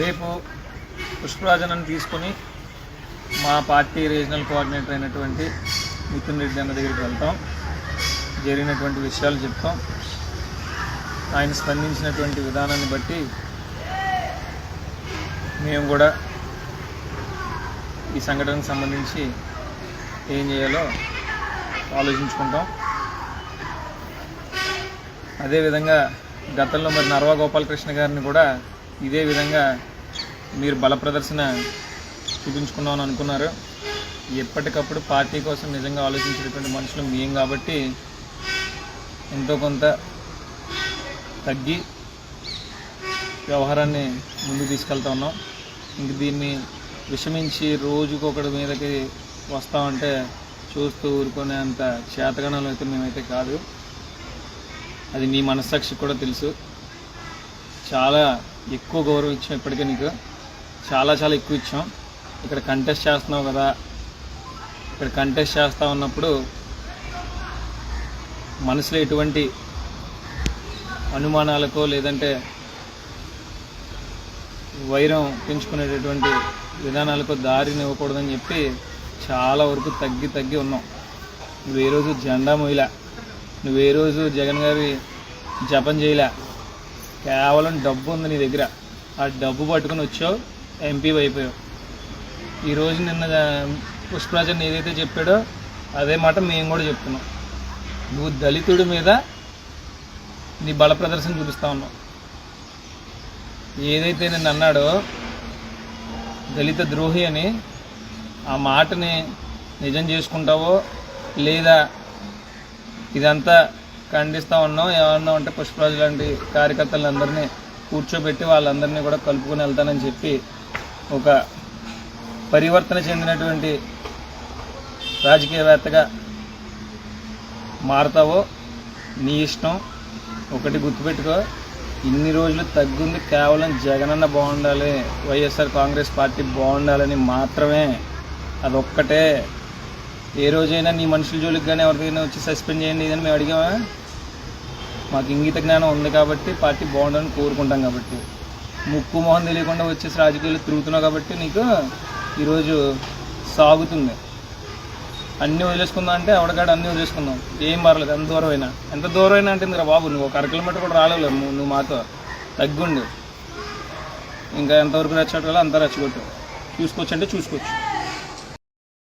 రేపు పుష్పరాజనని తీసుకొని మా పార్టీ రీజనల్ కోఆర్డినేటర్ అయినటువంటి మిథున్ రెడ్డి అన్న దగ్గరికి వెళ్తాం. జరిగినటువంటి విషయాలు చెప్తాం. ఆయన స్పందించినటువంటి విధానాన్ని బట్టి మేము కూడా ఈ సంఘటనకు సంబంధించి ఏం చేయాలో ఆలోచించుకుంటాం. అదేవిధంగా గతంలో మరి నర్వా గోపాలకృష్ణ గారిని కూడా ఇదే విధంగా మీరు బల ప్రదర్శన చూపించుకున్నామని అనుకున్నారు. ఎప్పటికప్పుడు పార్టీ కోసం నిజంగా ఆలోచించేటటువంటి మనుషులు మేం కాబట్టి ఎంతో కొంత తగ్గి వ్యవహారాన్ని ముందుకు తీసుకెళ్తా ఉన్నాం. ఇంక దీన్ని విషమించి రోజుకొకటి మీదకి వస్తామంటే చూస్తూ ఊరుకునే అంత చేతగణాలు అయితే మేమైతే కాదు. అది మీ మనస్సాక్షికి కూడా తెలుసు. చాలా ఎక్కువ గౌరవం ఇచ్చాం ఇప్పటికే నీకు. చాలా చాలా ఎక్కువ ఇచ్చాం. ఇక్కడ కంటెస్ట్ చేస్తున్నావు కదా. ఇక్కడ కంటెస్ట్ చేస్తా ఉన్నప్పుడు మనసులో ఎటువంటి అనుమానాలకో లేదంటే వైరం పెంచుకునేటటువంటి విధానాలకు దారిని ఇవ్వకూడదని చెప్పి చాలా వరకు తగ్గి తగ్గి ఉన్నాం. నువ్వు ఏ రోజు జెండా మొయ్యలే నువ్వు ఏ రోజు జగన్ గారి జపం చేయలే? కేవలం డబ్బు ఉంది నీ దగ్గర. ఆ డబ్బు పట్టుకుని వచ్చావు ఎంపీ అయిపోయావు. ఈరోజు నిన్న పుష్పరాజన్ ఏదైతే చెప్పాడో అదే మాట మేము కూడా చెప్తున్నాం. నువ్వు దళితుడి మీద నీ బల ప్రదర్శన చూపిస్తా ఉన్నావు. ఏదైతే నేను అన్నాడో దళిత ద్రోహి అని ఆ మాటని నిజం చేసుకుంటావో లేదా ఇదంతా ఖండిస్తూ ఉన్నాం. ఏమన్నా ఉంటే పుష్పరాజు లాంటి కార్యకర్తలందరినీ కూర్చోబెట్టి వాళ్ళందరినీ కూడా కలుపుకొని వెళ్తానని చెప్పి ఒక పరివర్తన చెందినటువంటి రాజకీయవేత్తగా మారతావో నీ ఇష్టం. ఒకటి గుర్తుపెట్టుకో ఇన్ని రోజులు తగ్గుంది కేవలం జగనన్న బాగుండాలి వైఎస్ఆర్ కాంగ్రెస్ పార్టీ బాగుండాలని మాత్రమే. అదొక్కటే. ఏ రోజైనా నీ మనుషుల జోలికి కానీ ఎవరికైనా వచ్చి సస్పెండ్ చేయండి ఇదని మేము అడిగామా? మాకు ఇంగిత జ్ఞానం ఉంది కాబట్టి పార్టీ బాగుండాలని కోరుకుంటాం కాబట్టి. ముక్కు మొహం తెలియకుండా వచ్చేసి రాజకీయాలు తిరుగుతున్నావు కాబట్టి నీకు ఈరోజు సాగుతుంది. అన్నీ వదిలేసుకుందాం అంటే ఎవడగాడు అన్నీ వదిలేసుకుందాం. ఏం పర్లేదు ఎంత దూరం అయినా. ఎంత దూరం అయినా అంటే ఇందిరా బాబు నువ్వు ఒక అర కిలోమీటర్ కూడా రాలేవు నువ్వు నువ్వు మాతో తగ్గుండు ఇంకా ఎంతవరకు రెచ్చగొట్టాలో అంత రెచ్చగొట్టు. చూసుకోవచ్చు అంటే చూసుకోవచ్చు.